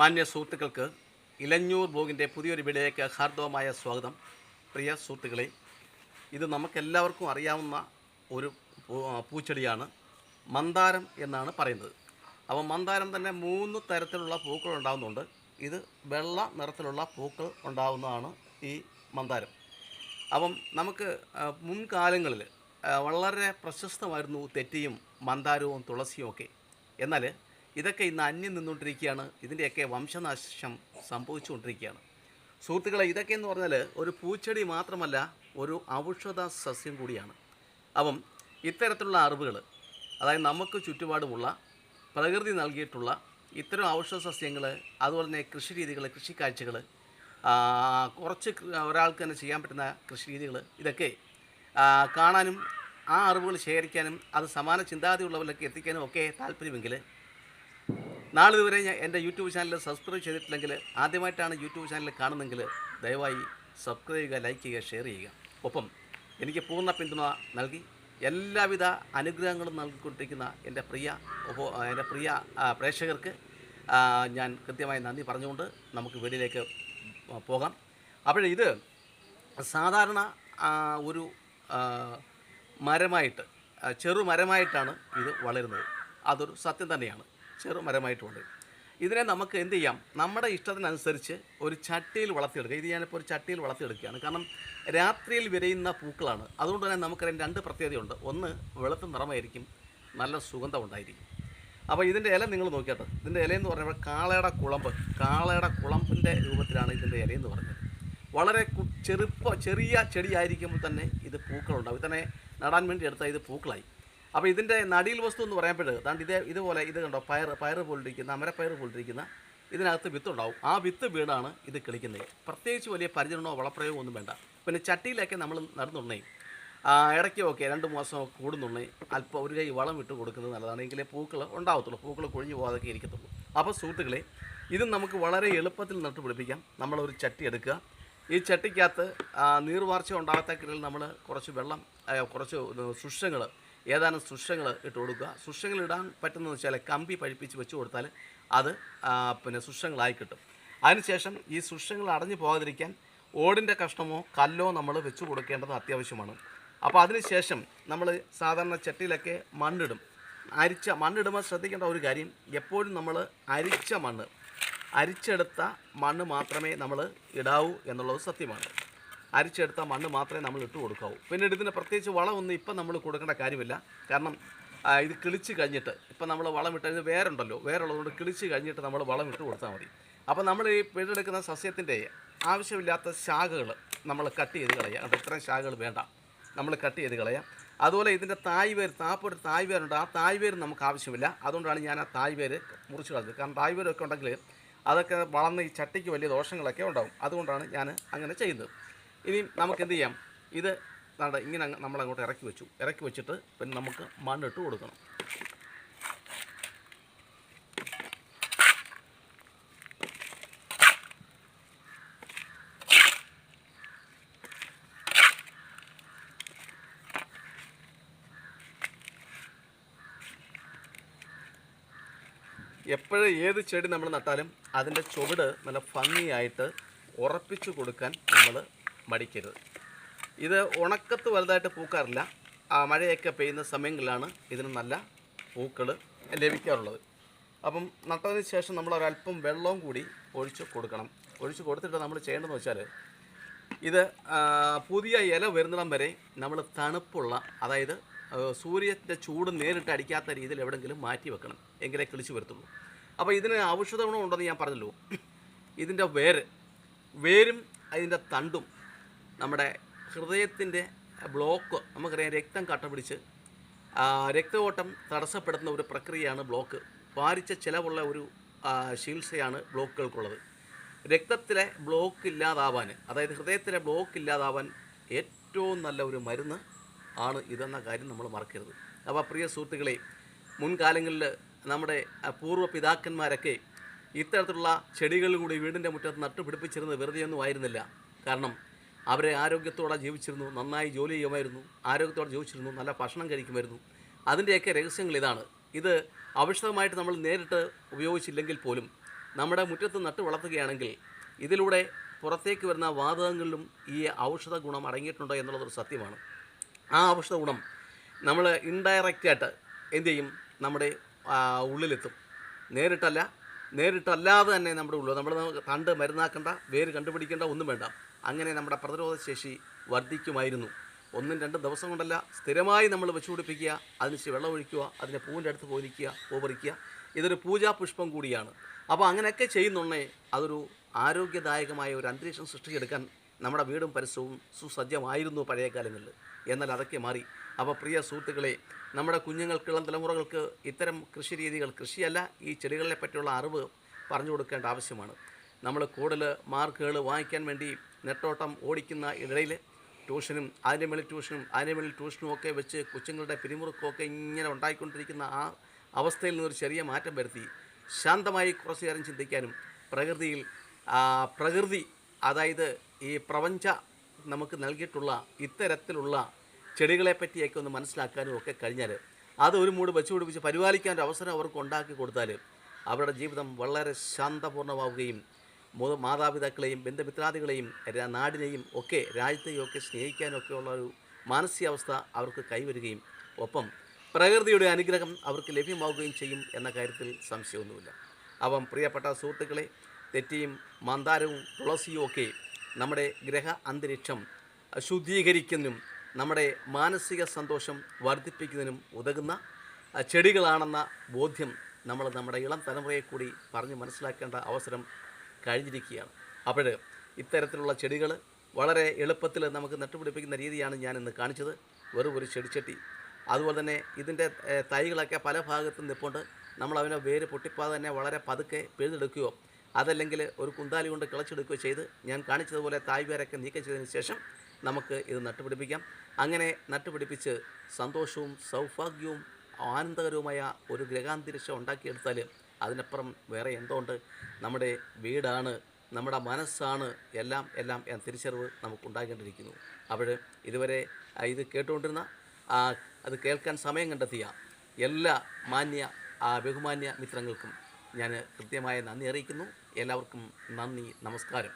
മാന്യ സുഹൃത്തുക്കൾക്ക് ഇലഞ്ഞൂർ ബോഗിന്റെ പുതിയൊരു വീഡിയോയ്ക്ക് ഹാർദവമായ സ്വാഗതം. പ്രിയ സുഹൃത്തുക്കളെ ഇത് നമുക്കെല്ലാവർക്കും അറിയാവുന്ന ഒരു പൂച്ചെടിയാണ് മന്ദാരം എന്നാണ് പറയുന്നത്. അപ്പോൾ മന്ദാരം തന്നെ മൂന്ന് തരത്തിലുള്ള പൂക്കൾ ഉണ്ടാകുന്നുണ്ട് ഇത് വെള്ള നിറത്തിലുള്ള പൂക്കൾ ഉണ്ടാകുന്നതാണ് ഈ മന്ദാരം. അപ്പം നമുക്ക് മുൻകാലങ്ങളിൽ വളരെ പ്രശസ്തമായിരുന്നു തെറ്റിയും മന്ദാരവും തുളസിയും ഒക്കെ. എന്നാൽ ഇതൊക്കെ ഇന്ന് അന്യം നിന്നുകൊണ്ടിരിക്കുകയാണ്. ഇതിന്റെയൊക്കെ വംശനാശം സംഭവിച്ചുകൊണ്ടിരിക്കുകയാണ്. സുഹൃത്തുക്കളെ ഇതൊക്കെ എന്ന് പറഞ്ഞാൽ ഒരു പൂച്ചെടി മാത്രമല്ല ഒരു ഔഷധ സസ്യം കൂടിയാണ്. അപ്പം ഇത്തരത്തിലുള്ള അറിവുകൾ അതായത് നമുക്ക് ചുറ്റുപാടുമുള്ള പ്രകൃതി നൽകിയിട്ടുള്ള ഇത്തരം ഔഷധ സസ്യങ്ങൾ അതുപോലെ തന്നെ കൃഷി രീതികൾ കൃഷിക്കാഴ്ചകൾ കുറച്ച് ഒരാൾക്ക് തന്നെ ചെയ്യാൻ പറ്റുന്ന കൃഷി രീതികൾ ഇതൊക്കെ കാണാനും ആ അറിവുകൾ ശേഖരിക്കാനും അത് സമാന ചിന്താഗതിയുള്ളവരിലേക്ക് എത്തിക്കാനും ഒക്കെ താല്പര്യമെങ്കിൽ നാളിതുവരെ ഞാൻ എന്റെ യൂട്യൂബ് ചാനൽ സബ്സ്ക്രൈബ് ചെയ്തിട്ടില്ലെങ്കിൽ ആദ്യമായിട്ടാണ് യൂട്യൂബ് ചാനൽ കാണുന്നെങ്കിൽ ദയവായി സബ്സ്ക്രൈബ് ചെയ്യുക ലൈക്ക് ചെയ്യുക ഷെയർ ചെയ്യുക. ഒപ്പം എനിക്ക് പൂർണ പിന്തുണ നൽകി എല്ലാവിധ അനുഗ്രഹങ്ങളും നൽകിക്കൊണ്ടിരിക്കുന്ന എന്റെ പ്രിയ എന്റെ പ്രിയ പ്രേക്ഷകർക്ക് ഞാൻ കൃത്യമായി നന്ദി പറഞ്ഞുകൊണ്ട് നമുക്ക് വീഡിയോയിലേക്ക് പോകാം. അപ്പോൾ ഇത് സാധാരണ ഒരു മരമായിട്ട് ചെറു മരമായിട്ടാണ് ഇത് വളരുന്നത്. അതൊരു സത്യം തന്നെയാണ്. ചെറു മരമായിട്ട് വളരും ഇതിനെ നമുക്ക് എന്ത് ചെയ്യാം? നമ്മുടെ ഇഷ്ടത്തിനനുസരിച്ച് ഒരു ചട്ടിയിൽ വളർത്തിയെടുക്കുക. ഇത് ഞാനിപ്പോൾ ഒരു ചട്ടിയിൽ വളർത്തിയെടുക്കുകയാണ്. കാരണം രാത്രിയിൽ വിരയുന്ന പൂക്കളാണ്. അതുകൊണ്ട് തന്നെ നമുക്കതിന് രണ്ട് പ്രത്യേകതയുണ്ട്. ഒന്ന് വെളുത്ത നിറമായിരിക്കും. നല്ല സുഗന്ധം ഉണ്ടായിരിക്കും അപ്പോൾ ഇതിന്റെ ഇല നിങ്ങൾ നോക്കിയാട്ടെ. ഇതിന്റെ ഇലയെന്ന് പറയുമ്പോൾ കാളയുടെ കുളമ്പ്. കാളയുടെ കുളമ്പിന്റെ രൂപത്തിലാണ് ഇതിന്റെ ഇലയെന്ന് പറഞ്ഞത്. വളരെ ചെറുപ്പ ചെറിയ ചെടിയായിരിക്കുമ്പോൾ തന്നെ ഇത് പൂക്കളുണ്ടാവും. ഇതിനെ നടാൻ വേണ്ടി എടുത്താൽ ഇത് പൂക്കളായി. അപ്പോൾ ഇതിന്റെ നടിയിൽ വസ്തു എന്ന് പറയുമ്പോൾ ദാണ്ട് ഇതേ ഇതുപോലെ ഇത് കണ്ടോ? പയർ പയർ പോലിരിക്കുന്ന അമരപ്പയർ പോലിരിക്കുന്ന ഇതിനകത്ത് വിത്തുണ്ടാവും. ആ വിത്ത് വീടാണ് ഇത് കിളിക്കുന്നത്. പ്രത്യേകിച്ച് വലിയ പരിചരണമോ വളപ്രയോഗമോ ഒന്നും വേണ്ട. പിന്നെ ചട്ടിയിലൊക്കെ നമ്മൾ നടന്നുണ്ടേ ഇടയ്ക്കൊക്കെ രണ്ട് മാസം കൂടുന്നുണ്ടേ അല്പം ഒരു കൈ വളം ഇട്ട് കൊടുക്കുന്നത് നല്ലതാണ്. എങ്കിലേ പൂക്കൾ ഉണ്ടാവത്തുള്ളൂ. പൂക്കൾ കൊഴിഞ്ഞു പോകാതൊക്കെ ഇരിക്കത്തുള്ളൂ. അപ്പോൾ സുഹൃത്തുക്കളെ ഇത് നമുക്ക് വളരെ എളുപ്പത്തിൽ നട്ടുപിടിപ്പിക്കാം നമ്മളൊരു ചട്ടി എടുക്കുക. ഈ ചട്ടിക്കകത്ത് നീർവാർച്ച ഉണ്ടാകത്തക്കിടയിൽ നമ്മൾ കുറച്ച് വെള്ളം കുറച്ച് സുഷങ്ങൾ ഏതാനും സുഷങ്ങൾ ഇട്ട് കൊടുക്കുക. സുഷങ്ങൾ ഇടാൻ പറ്റുന്നതെന്ന് വെച്ചാൽ കമ്പി പഴിപ്പിച്ച് വെച്ച് കൊടുത്താൽ അത് പിന്നെ സുഷങ്ങളായി കിട്ടും. അതിനുശേഷം ഈ സുഷങ്ങൾ അടഞ്ഞു പോകാതിരിക്കാൻ ഓടിന്റെ കഷ്ണമോ കല്ലോ നമ്മൾ വെച്ച് കൊടുക്കേണ്ടത് അത്യാവശ്യമാണ്. അപ്പോൾ അതിനുശേഷം നമ്മൾ സാധാരണ ചട്ടിയിലൊക്കെ മണ്ണിടും. അരിച്ച മണ്ണിടുമ്പോൾ ശ്രദ്ധിക്കേണ്ട ഒരു കാര്യം എപ്പോഴും നമ്മൾ അരിച്ച മണ്ണ് അരിച്ചെടുത്ത മണ്ണ് മാത്രമേ നമ്മൾ ഇടാവൂ എന്നുള്ളത് സത്യമാണ്. അരിച്ചെടുത്ത മണ്ണ് മാത്രമേ നമ്മൾ ഇട്ട് കൊടുക്കാവൂ. പിന്നീട് ഇതിന് പ്രത്യേകിച്ച് വളമൊന്നും ഇപ്പം നമ്മൾ കൊടുക്കേണ്ട കാര്യമില്ല. കാരണം ഇത് കിളിച്ച് കഴിഞ്ഞിട്ട് ഇപ്പം നമ്മൾ വളം ഇട്ട് ഇത് വേറുണ്ടല്ലോ വേറുള്ളതുകൊണ്ട് കിളിച്ച് കഴിഞ്ഞിട്ട് നമ്മൾ വളം ഇട്ട് കൊടുത്താൽ മതി. അപ്പോൾ നമ്മൾ ഈ പിഴെടുക്കുന്ന സസ്യത്തിന്റെ ആവശ്യമില്ലാത്ത ശാഖകൾ നമ്മൾ കട്ട് ചെയ്ത് കളയാം. അത് ഇത്രയും ശാഖകൾ വേണ്ട. നമ്മൾ കട്ട് ചെയ്ത് കളയാം. അതുപോലെ ഇതിന്റെ തായ് വേര് താപ്പൊരു തായ് വേരുണ്ട് ആ തായ് വേര് നമുക്ക് ആവശ്യമില്ല. അതുകൊണ്ടാണ് ഞാൻ ആ തായ് വേര് മുറിച്ച് കളഞ്ഞത്. കാരണം തായ് വേരൊക്കെ ഉണ്ടെങ്കിൽ അതൊക്കെ വളർന്ന് ഈ ചട്ടിക്ക് വലിയ ദോഷങ്ങളൊക്കെ ഉണ്ടാകും അതുകൊണ്ടാണ് ഞാൻ അങ്ങനെ ചെയ്യുന്നത്. ഇനി നമുക്ക് എന്ത് ചെയ്യാം? ഇത് നട ഇങ്ങനെ നമ്മൾ അങ്ങോട്ട് ഇറക്കി വെച്ചു. ഇറക്കി വെച്ചിട്ട് പിന്നെ നമുക്ക് മണ്ണിട്ട് കൊടുക്കണം. എപ്പോഴും ഏത് ചെടി നമ്മൾ നട്ടാലും അതിന്റെ ചുവട് നല്ല ഭംഗിയായിട്ട് ഉറപ്പിച്ചു കൊടുക്കാൻ നമ്മൾ മടിക്കരുത്. ഇത് ഉണക്കത്ത് വലുതായിട്ട് പൂക്കാറില്ല. മഴയൊക്കെ പെയ്യുന്ന സമയങ്ങളിലാണ് ഇതിന് നല്ല പൂക്കൾ ലഭിക്കാറുള്ളത്. അപ്പം നട്ടതിന് ശേഷം നമ്മൾ ഒരല്പം വെള്ളവും കൂടി ഒഴിച്ച് കൊടുക്കണം. ഒഴിച്ച് കൊടുത്തിട്ട് നമ്മൾ ചെയ്യേണ്ടതെന്ന് വെച്ചാൽ ഇത് പുതിയ ഇല വരുന്നിടം വരെ നമ്മൾ തണുപ്പുള്ള അതായത് സൂര്യന്റെ ചൂട് നേരിട്ട് അടിക്കാത്ത രീതിയിൽ എവിടെയെങ്കിലും മാറ്റി വെക്കണം. എങ്കിലേ കിളിച്ച് വരത്തുള്ളൂ. അപ്പോൾ ഇതിന് ഔഷധ ഗുണം ഉണ്ടെന്ന് ഞാൻ പറഞ്ഞല്ലോ. ഇതിന്റെ വേര് വേരും അതിന്റെ തണ്ടും നമ്മുടെ ഹൃദയത്തിന്റെ ബ്ലോക്ക് നമുക്കറിയാം രക്തം കട്ട പിടിച്ച് രക്തയോട്ടം തടസ്സപ്പെടുത്തുന്ന ഒരു പ്രക്രിയയാണ് ബ്ലോക്ക്. ഭാരിച്ച ചിലവുള്ള ഒരു ചികിത്സയാണ് ബ്ലോക്കുകൾക്കുള്ളത്. രക്തത്തിലെ ബ്ലോക്ക് ഇല്ലാതാവാൻ അതായത് ഹൃദയത്തിലെ ബ്ലോക്ക് ഇല്ലാതാവാൻ ഏറ്റവും നല്ല ഒരു മരുന്ന് ആണ് ഇതെന്ന കാര്യം നമ്മൾ മറക്കരുത്. അപ്പോൾ പ്രിയ സുഹൃത്തുക്കളെ മുൻകാലങ്ങളിൽ നമ്മുടെ പൂർവ പിതാക്കന്മാരൊക്കെ ഇത്തരത്തിലുള്ള ചെടികൾ കൂടി വീടിന്റെ മുറ്റത്ത് നട്ടുപിടിപ്പിച്ചിരുന്നത് വെറുതെയൊന്നും ആയിരുന്നില്ല. കാരണം അവരെ ആരോഗ്യത്തോടെ ജീവിച്ചിരുന്നു നന്നായി ജോലി ചെയ്യുമായിരുന്നു ആരോഗ്യത്തോടെ ജീവിച്ചിരുന്നു നല്ല ഭക്ഷണം കഴിക്കുമായിരുന്നു. അതിന്റെയൊക്കെ രഹസ്യങ്ങൾ ഇതാണ്. ഇത് ഔഷധമായിട്ട് നമ്മൾ നേരിട്ട് ഉപയോഗിച്ചില്ലെങ്കിൽ പോലും നമ്മുടെ മുറ്റത്ത് നട്ട് വളർത്തുകയാണെങ്കിൽ ഇതിലൂടെ പുറത്തേക്ക് വരുന്ന വാതകങ്ങളിലും ഈ ഔഷധ ഗുണം അടങ്ങിയിട്ടുണ്ടോ എന്നുള്ളതൊരു സത്യമാണ്. ആ ഔഷധ ഗുണം നമ്മൾ ഇൻഡയറക്റ്റായിട്ട് എന്തു ചെയ്യും? നമ്മുടെ ഉള്ളിലെത്തും. നേരിട്ടല്ല നേരിട്ടല്ലാതെ തന്നെ നമ്മുടെ ഉള്ളിൽ നമ്മൾ തണ്ട് മരുന്നാക്കേണ്ട വേര് കണ്ടുപിടിക്കേണ്ട ഒന്നും വേണ്ട. അങ്ങനെ നമ്മുടെ പ്രതിരോധ ശേഷി വർദ്ധിക്കുമായിരുന്നു. ഒന്നും രണ്ടും ദിവസം കൊണ്ടല്ല സ്ഥിരമായി നമ്മൾ വെച്ചുപിടിപ്പിക്കുക അതിന് ശേഷം വെള്ളം അതിനെ പൂവിന്റെ അടുത്ത് പോയിരിക്കുക പൂപറിക്കുക ഇതൊരു പൂജാ പുഷ്പം കൂടിയാണ്. അപ്പോൾ അങ്ങനെയൊക്കെ ചെയ്യുന്നുണ്ടേ അതൊരു ആരോഗ്യദായകമായ ഒരു അന്തരീക്ഷം സൃഷ്ടിച്ചെടുക്കാൻ നമ്മുടെ വീടും പരിസരവും സുസജ്ജമായിരുന്നു പഴയ കാലങ്ങളിൽ. എന്നാൽ അതൊക്കെ മാറി. അപ്പോൾ പ്രിയ സുഹൃത്തുക്കളെ നമ്മുടെ കുഞ്ഞുങ്ങൾക്ക് ഇളം തലമുറകൾക്ക് ഇത്തരം കൃഷി രീതികൾ കൃഷിയല്ല ഈ ചെടികളെ പറ്റിയുള്ള അറിവ് പറഞ്ഞു കൊടുക്കേണ്ട ആവശ്യമാണ്. നമ്മൾ കൂടുതൽ മാർക്കുകൾ വാങ്ങിക്കാൻ വേണ്ടി നെട്ടോട്ടം ഓടിക്കുന്ന ഇടയിൽ ട്യൂഷനും അതിന്റെ മേളിൽ ട്യൂഷനും അതിന്റെ മേളിൽ ട്യൂഷനും ഒക്കെ വെച്ച് കൊച്ചുങ്ങളുടെ പിരിമുറുക്കമൊക്കെ ഇങ്ങനെ ഉണ്ടായിക്കൊണ്ടിരിക്കുന്ന ആ അവസ്ഥയിൽ നിന്നൊരു ചെറിയ മാറ്റം വരുത്തി. ശാന്തമായി കുറച്ച് നേരം ചിന്തിക്കാനും പ്രകൃതിയിൽ പ്രകൃതി അതായത് ഈ പ്രപഞ്ച നമുക്ക് നൽകിയിട്ടുള്ള ഇത്തരത്തിലുള്ള ചെടികളെ പറ്റിയൊക്കെ ഒന്ന് മനസ്സിലാക്കാനും ഒക്കെ കഴിഞ്ഞാൽ അത് ഒരു മൂട് വെച്ച് പിടിപ്പിച്ച് പരിപാലിക്കാൻ ഒരു അവസരം അവർക്ക് ഉണ്ടാക്കി കൊടുത്താൽ അവരുടെ ജീവിതം വളരെ ശാന്തപൂർണമാവുകയും മാതാപിതാക്കളെയും ബന്ധുമിത്രാദികളെയും നാടിനെയും ഒക്കെ രാജ്യത്തെയും ഒക്കെ സ്നേഹിക്കാനൊക്കെയുള്ള ഒരു മാനസികാവസ്ഥ അവർക്ക് കൈവരുകയും ഒപ്പം പ്രകൃതിയുടെ അനുഗ്രഹം അവർക്ക് ലഭ്യമാവുകയും ചെയ്യും എന്ന കാര്യത്തിൽ സംശയമൊന്നുമില്ല. അപ്പം പ്രിയപ്പെട്ട സുഹൃത്തുക്കളെ തെറ്റിയും മന്ദാരവും തുളസിയും ഒക്കെ നമ്മുടെ ഗ്രഹ അന്തരീക്ഷം ശുദ്ധീകരിക്കുന്നതിനും നമ്മുടെ മാനസിക സന്തോഷം വർദ്ധിപ്പിക്കുന്നതിനും ഉതകുന്ന ചെടികളാണെന്ന ബോധ്യം നമ്മൾ നമ്മുടെ ഇളം തലമുറയെ കൂടി പറഞ്ഞ് മനസ്സിലാക്കേണ്ട അവസരം കഴിഞ്ഞിരിക്കുകയാണ്. അപ്പോൾ ഇത്തരത്തിലുള്ള ചെടികൾ വളരെ എളുപ്പത്തിൽ നമുക്ക് നട്ടുപിടിപ്പിക്കുന്ന രീതിയാണ് ഞാൻ ഇന്ന് കാണിച്ചത്. വെറും ഒരു ചെടിച്ചട്ടി. അതുപോലെ തന്നെ ഇതിന്റെ തൈകളൊക്കെ പല ഭാഗത്തും നിൽപ്പുണ്ട് നമ്മൾ അവനെ വേര് പൊട്ടിപ്പാതെ തന്നെ വളരെ പതുക്കെ പിഴുതെടുക്കുകയോ അതല്ലെങ്കിൽ ഒരു കുന്താലി കൊണ്ട് കിളച്ചെടുക്കുകയോ ചെയ്ത് ഞാൻ കാണിച്ചതുപോലെ തായ് വേരൊക്കെ നീക്കം ചെയ്തതിന് ശേഷം നമുക്ക് ഇത് നട്ടുപിടിപ്പിക്കാം. അങ്ങനെ നട്ടുപിടിപ്പിച്ച് സന്തോഷവും സൗഭാഗ്യവും ആനന്ദകരവുമായ ഒരു ഗ്രഹാന്തരീക്ഷം ഉണ്ടാക്കിയെടുത്താൽ അതിനപ്പുറം വേറെ എന്തുകൊണ്ട് നമ്മുടെ വീടാണ് നമ്മുടെ മനസ്സാണ് എല്ലാം എല്ലാം എന്ന തിരിച്ചറിവ് നമുക്കുണ്ടാകേണ്ടിയിരിക്കുന്നു അപ്പോൾ ഇതുവരെ ഇത് കേട്ടുകൊണ്ടിരുന്ന അത് കേൾക്കാൻ സമയം കണ്ടെത്തിയ എല്ലാ മാന്യ ബഹുമാന്യ മിത്രങ്ങൾക്കും ഞാൻ കൃത്യമായ നന്ദി അറിയിക്കുന്നു. എല്ലാവർക്കും നന്ദി നമസ്കാരം.